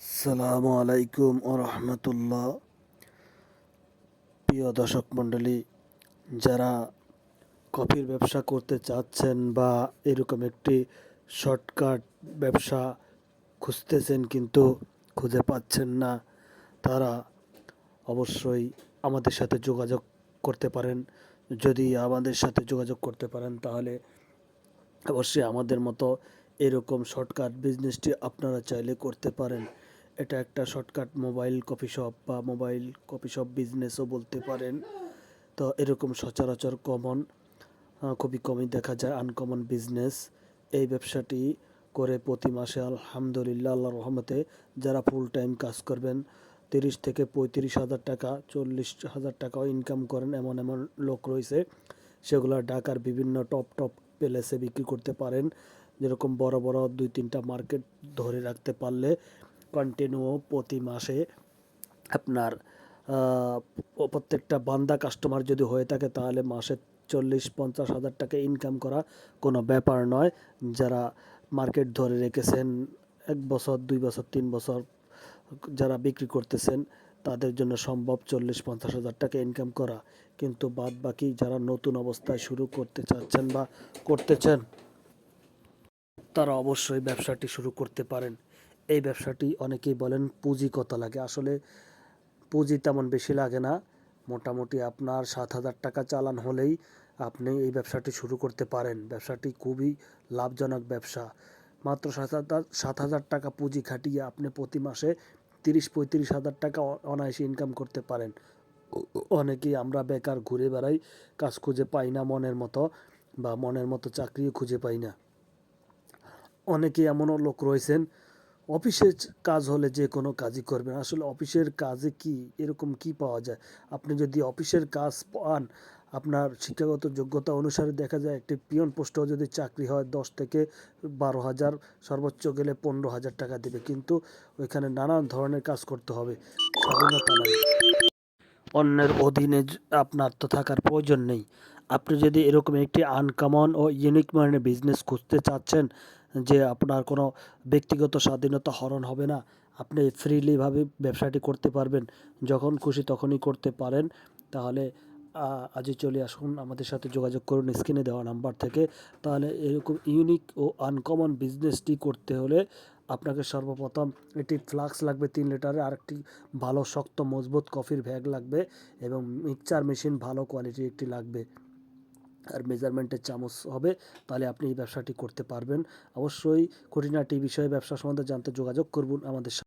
আসসালামু আলাইকুম ও রহমতুল্লাহ। প্রিয় দর্শক মণ্ডলী, যারা কফির ব্যবসা করতে চাচ্ছেন বা এরকম একটি শর্টকাট ব্যবসা খুঁজতেছেন কিন্তু খুঁজে পাচ্ছেন না, তারা অবশ্যই আমাদের সাথে যোগাযোগ করতে পারেন। যদি আমাদের সাথে যোগাযোগ করতে পারেন, তাহলে অবশ্যই আমাদের মতো এরকম শর্টকাট বিজনেসটি আপনারা চাইলে করতে পারেন। এটা একটা শর্টকাট মোবাইল কফি শপ বা মোবাইল কফি শপ বিজনেসও বলতে পারেন। তো এরকম সচরাচর কমন খুবই কমই দেখা যায় আনকমন বিজনেস এই ব্যবসাটি করে প্রতি মাসে আলহামদুলিল্লাহ আল্লাহ রহমতে যারা ফুল টাইম কাজ করবেন, তিরিশ থেকে পঁয়ত্রিশ হাজার টাকা, চল্লিশ হাজার টাকাও ইনকাম করেন এমন এমন লোক রয়েছে। সেগুলো ঢাকার বিভিন্ন টপ টপ প্লেসে বিক্রি করতে পারেন। যেরকম বড় বড় দুই, তিনটা মার্কেট ধরে রাখতে পারলে কন্টিনিউ প্রতি মাসে আপনার প্রত্যেকটা বান্দা কাস্টমার যদি হয়ে থাকে তাহলে মাসে চল্লিশ, পঞ্চাশ হাজার টাকা ইনকাম করা কোনো ব্যাপার নয়। যারা মার্কেট ধরে রেখেছেন, এক বছর, দুই বছর, তিন বছর যারা বিক্রি করতেছেন, তাদের জন্য সম্ভব চল্লিশ, পঞ্চাশ হাজার টাকা ইনকাম করা। কিন্তু বাদ বাকি যারা নতুন অবস্থায় শুরু করতে চাচ্ছেন বা করতেছেন, তারা অবশ্যই ব্যবসাটি শুরু করতে পারেন। এই ব্যবসাটি অনেকেই বলেন পুঁজি কত লাগে। আসলে পুঁজি তেমন বেশি লাগে না। মোটামুটি আপনার সাত হাজার টাকা চালান হলেই আপনি এই ব্যবসাটি শুরু করতে পারেন। ব্যবসাটি খুবই লাভজনক ব্যবসা। মাত্র সাত হাজার সাত হাজার টাকা পুঁজি খাটিয়ে আপনি প্রতি মাসে তিরিশ, পঁয়ত্রিশ হাজার টাকা অনায়াসে ইনকাম করতে পারেন। অনেকেই আমরা বেকার ঘুরে বেড়াই, কাজ খুঁজে পাই না মনের মতো বা মনের মতো চাকরিও খুঁজে পাই না। অনেকে এমনও লোক রয়েছেন অফিসের কাজ হলে যে কোনো কাজই করবেন। আসলে অফিসের কাজে কি, এরকম কি পাওয়া যায়? আপনি যদি অফিসের কাজ পান, আপনার শিক্ষাগত যোগ্যতা অনুসারে দেখা যায় একটি পিয়ন পোস্টেও যদি চাকরি হয়, দশ থেকে বারো হাজার, সর্বোচ্চ গেলে পনেরো হাজার টাকা দেবে। কিন্তু ওইখানে নানান ধরনের কাজ করতে হবে। স্বাধীনতা নাই। অন্যের অধীনে আপনার তো থাকার প্রয়োজন নেই। আপনি যদি এরকম একটি আনকমন ও ইউনিক মানের বিজনেস খুঁজতে চাচ্ছেন যে আপনার কোনো ব্যক্তিগত স্বাধীনতা হরণ হবে না, আপনি ফ্রিলিভাবে ব্যবসাটি করতে পারবেন। যখন খুশি তখনই করতে পারেন। তাহলে আজই চলে আসুন, আমাদের সাথে যোগাযোগ করুন স্ক্রিনে দেওয়া নাম্বার থেকে। তাহলে এরকম ইউনিক ও আনকমন বিজনেসটি করতে হলে আপনাকে সর্বপ্রথম একটি ফ্লাক্স লাগবে তিন লিটারের আর একটি ভালো, শক্ত, মজবুত কফির ব্যাগ লাগবে এবং মিক্সচার মেশিন ভালো কোয়ালিটির একটি লাগবে। আর মেজারমেন্টের চামচ হবে, তাহলে আপনি এই ব্যবসাটি করতে পারবেন। অবশ্যই খুঁটিনাটি বিষয়ে ব্যবসা সম্বন্ধে জানতে যোগাযোগ করুন আমাদের